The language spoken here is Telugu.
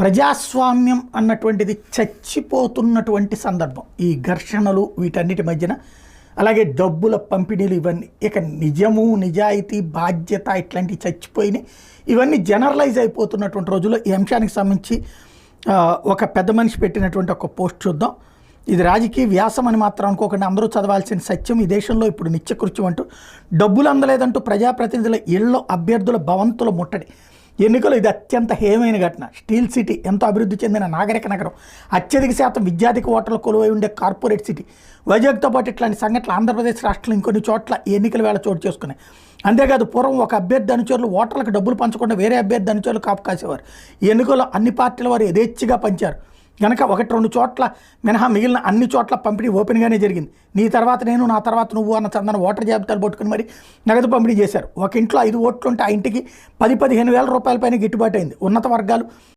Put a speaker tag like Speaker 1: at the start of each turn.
Speaker 1: ప్రజాస్వామ్యం అన్నటువంటిది చచ్చిపోతున్నటువంటి సందర్భం. ఈ ఘర్షణలు వీటన్నిటి మధ్యన అలాగే డబ్బుల పంపిణీలు ఇవన్నీ. ఇక నిజము నిజాయితీ బాధ్యత ఇట్లాంటివి చచ్చిపోయినాయి. ఇవన్నీ జనరలైజ్ అయిపోతున్నటువంటి రోజుల్లో ఈ అంశానికి సంబంధించి ఒక పెద్ద మనిషి పెట్టినటువంటి ఒక పోస్ట్ చూద్దాం. ఇది రాజకీయ వ్యాసం అని మాత్రం అనుకోకుండా. అందరూ చదవాల్సిన సత్యం ఈ దేశంలో ఇప్పుడు నిత్యకృత్యం అంటూ డబ్బులు అందలేదంటూ ప్రజాప్రతినిధుల ఇళ్ళ అభ్యర్థుల భవంతుల ముట్టడి. ఎన్నికలు ఇది అత్యంత హేమైన ఘటన. స్టీల్ సిటీ ఎంతో అభివృద్ధి చెందిన నాగరిక నగరం. అత్యధిక శాతం విద్యార్థిక ఓటర్లు కొలువై ఉండే కార్పొరేట్ సిటీ. వైజాగ్తో పాటు ఇట్లాంటి సంఘటనలు ఆంధ్రప్రదేశ్ రాష్ట్రంలో ఇంకొన్ని చోట్ల ఈ ఎన్నికల వేళ చోటు చేసుకున్నాయి. అంతేకాదు పూర్వం ఒక అభ్యర్థి అనుచరులు ఓటర్లకు డబ్బులు పంచకుండా వేరే అభ్యర్థి అనుచరులు కాపు కాసేవారు ఈ ఎన్నికల్లో అన్ని పార్టీల వారు యథేచ్ఛగా పంచారు. కనుక ఒకటి రెండు చోట్ల మినహా మిగిలిన అన్ని చోట్ల పంపిణీ ఓపెన్గానే జరిగింది. నీ తర్వాత నేను నా తర్వాత నువ్వు అన్న చందన ఓటర్ జాబితాలు పట్టుకుని మరి నగదు పంపిణీ చేశారు. ఒక ఇంట్లో ఐదు ఓట్లు ఉంటే ఆ ఇంటికి పది పదిహేను వేల రూపాయల పైన గిట్టుబాటు అయింది ఉన్నత వర్గాలు